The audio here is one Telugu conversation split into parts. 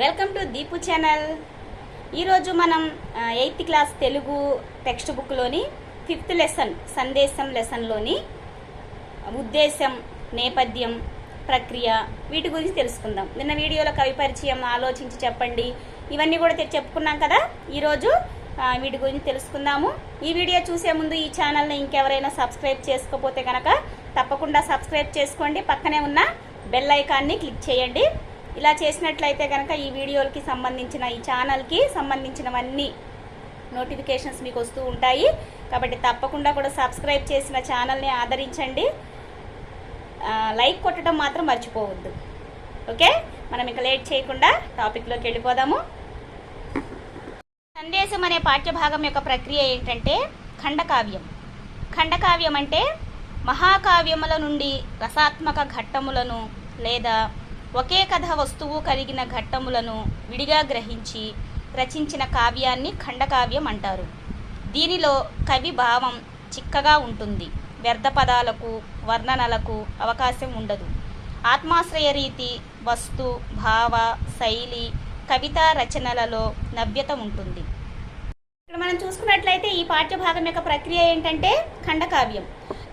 Welcome to Deepu channel. ఈరోజు మనం ఎయిత్ క్లాస్ తెలుగు టెక్స్ట్ బుక్లోని ఫిఫ్త్ లెసన్ సందేశం లెసన్లోని ఉద్దేశం నేపథ్యం ప్రక్రియ వీటి గురించి తెలుసుకుందాం. నిన్న వీడియోలో కవి పరిచయం ఆలోచించి చెప్పండి. ఇవన్నీ కూడా చెప్పుకున్నాం కదా? ఈరోజు వీటి గురించి తెలుసుకుందాము. ఈ వీడియో చూసే ముందు ఈ ఛానల్ని ఇంకెవరైనా సబ్స్క్రైబ్ చేసుకోకపోతే కనుక తప్పకుండా సబ్స్క్రైబ్ చేసుకోండి. పక్కనే ఉన్న బెల్ ఐకాన్ని క్లిక్ చేయండి. ఇలా చేసినట్లయితే కనుక ఈ వీడియోలకి సంబంధించిన ఈ ఛానల్కి సంబంధించినవన్నీ నోటిఫికేషన్స్ మీకు వస్తూ ఉంటాయి. కాబట్టి తప్పకుండా కూడా సబ్స్క్రైబ్ చేసిన ఛానల్ని ఆదరించండి. లైక్ కొట్టడం మాత్రం మర్చిపోవద్దు. ఓకే? మనం ఇక లేట్ చేయకుండా టాపిక్లోకి వెళ్ళిపోదాము. సందేశం అనే పాఠ్యభాగం యొక్క ప్రక్రియ ఏంటంటే ఖండకావ్యం. ఖండకావ్యం అంటే మహాకావ్యముల నుండి రసాత్మక ఘట్టములను లేదా ఒకే కథ వస్తువు కలిగిన ఘట్టములను విడిగా గ్రహించి రచించిన కావ్యాన్ని ఖండకావ్యం అంటారు. దీనిలో కవి భావం చిక్కగా ఉంటుంది. వ్యర్థ పదాలకు వర్ణనలకు అవకాశం ఉండదు. ఆత్మాశ్రయ రీతి వస్తు భావ శైలి కవితా రచనలలో నవ్యత ఉంటుంది. ఇక్కడ మనం చూసుకున్నట్లయితే ఈ పాఠ్యభాగం యొక్క ప్రక్రియ ఏంటంటే ఖండకావ్యం.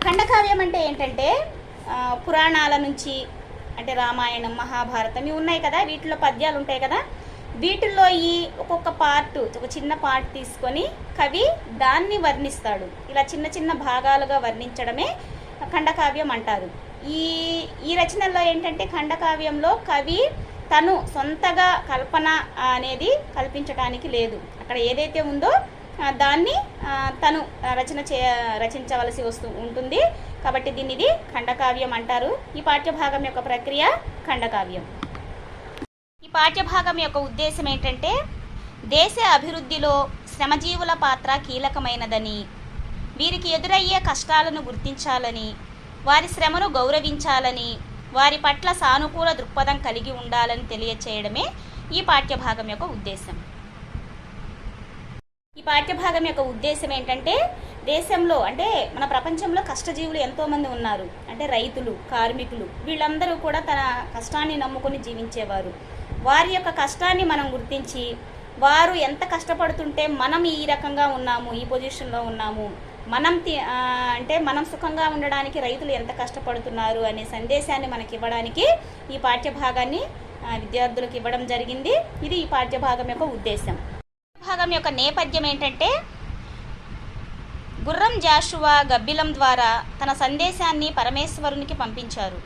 ఖండకావ్యం అంటే ఏంటంటే పురాణాల నుంచి అంటే రామాయణం మహాభారతం ఇవి ఉన్నాయి కదా వీటిలో పద్యాలు ఉంటాయి కదా. వీటిల్లో ఈ ఒక్కొక్క పార్ట్ ఒక చిన్న పార్ట్ తీసుకొని కవి దాన్ని వర్ణిస్తాడు. ఇలా చిన్న చిన్న భాగాలుగా వర్ణించడమే ఖండకావ్యం అంటారు. ఈ ఈ రచనల్లో ఏంటంటే ఖండకావ్యంలో కవి తను సొంతగా కల్పన అనేది కల్పించడానికి లేదు. అక్కడ ఏదైతే ఉందో దాన్ని తను రచన చే రచించవలసి వస్తూ ఉంటుంది. కాబట్టి దీన్ని ఇది ఖండకావ్యం అంటారు. ఈ పాఠ్యభాగం యొక్క ప్రక్రియ ఖండకావ్యం. ఈ పాఠ్యభాగం యొక్క ఉద్దేశం ఏంటంటే దేశ అభివృద్ధిలో శ్రమజీవుల పాత్ర కీలకమైనదని వీరికి ఎదురయ్యే కష్టాలను గుర్తించాలని వారి శ్రమను గౌరవించాలని వారి పట్ల సానుకూల దృక్పథం కలిగి ఉండాలని తెలియచేయడమే ఈ పాఠ్యభాగం యొక్క ఉద్దేశం. ఈ పాఠ్యభాగం యొక్క ఉద్దేశం ఏంటంటే దేశంలో అంటే మన ప్రపంచంలో కష్టజీవులు ఎంతోమంది ఉన్నారు. అంటే రైతులు కార్మికులు వీళ్ళందరూ కూడా తన కష్టాన్ని నమ్ముకొని జీవించేవారు. వారి యొక్క కష్టాన్ని మనం గుర్తించి వారు ఎంత కష్టపడుతుంటే మనం ఈ రకంగా ఉన్నాము ఈ పొజిషన్లో ఉన్నాము. మనం తి- అంటే మనం సుఖంగా ఉండడానికి రైతులు ఎంత కష్టపడుతున్నారు అనే సందేశాన్ని మనకి ఇవ్వడానికి ఈ పాఠ్యభాగాన్ని విద్యార్థులకు ఇవ్వడం జరిగింది. ఇది ఈ పాఠ్యభాగం యొక్క ఉద్దేశం. భాగం యొక్క నేపథ్యం ఏంటంటే గుర్రం జాషువా గబ్బిలం ద్వారా తన సందేశాన్ని పరమేశ్వరునికి పంపించారు.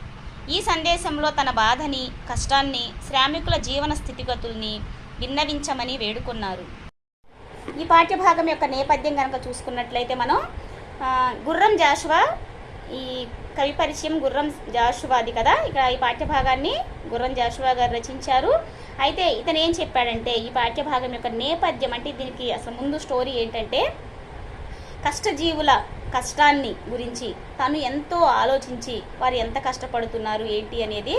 ఈ సందేశంలో తన బాధని కష్టాన్ని శ్రామికుల జీవన స్థితిగతుల్ని విన్నవించమని వేడుకున్నారు. ఈ పాఠ్యభాగం యొక్క నేపథ్యం కనుక చూసుకున్నట్లయితే మనం గుర్రం జాషువా ఈ కవి పరిచయం గుర్రం జాషువాది కదా? ఇక్కడ ఈ పాఠ్యభాగాన్ని గుర్రం జాషువా గారు రచించారు. అయితే ఇతను ఏం చెప్పాడంటే ఈ పాఠ్యభాగం యొక్క నేపథ్యం అంటే దీనికి అసలు ముందు స్టోరీ ఏంటంటే కష్టజీవుల కష్టాన్ని గురించి తను ఎంతో ఆలోచించి వారు ఎంత కష్టపడుతున్నారు ఏంటి అనేది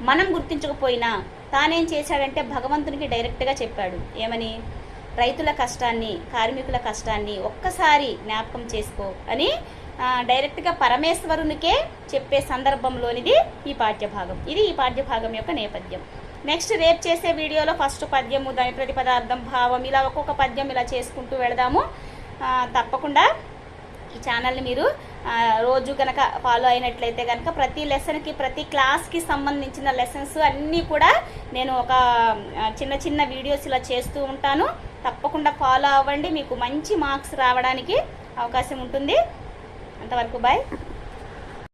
మనం గుర్తించకపోయినా తానేం చేశాడంటే భగవంతునికి డైరెక్ట్గా చెప్పాడు. ఏమని? రైతుల కష్టాన్ని కార్మికుల కష్టాన్ని ఒక్కసారి జ్ఞాపకం చేసుకో అని డైరెక్ట్గా పరమేశ్వరునికే చెప్పే సందర్భంలోనిది ఈ పాఠ్యభాగం. ఇది ఈ పాఠ్యభాగం యొక్క నేపథ్యం. నెక్స్ట్ రేపు చేసే వీడియోలో ఫస్ట్ పద్యము దాని ప్రతిపదార్థం భావం ఇలా ఒక్కొక్క పద్యం ఇలా చేసుకుంటూ వెళదాము. తప్పకుండా ఈ ఛానల్ని మీరు రోజు కనుక ఫాలో అయినట్లయితే కనుక ప్రతి లెసన్కి ప్రతి క్లాస్కి సంబంధించిన లెసన్స్ అన్నీ కూడా నేను ఒక చిన్న చిన్న వీడియోస్ ఇలా చేస్తూ ఉంటాను. తప్పకుండా ఫాలో అవ్వండి. మీకు మంచి మార్క్స్ రావడానికి అవకాశం ఉంటుంది. అంతవరకు బాయ్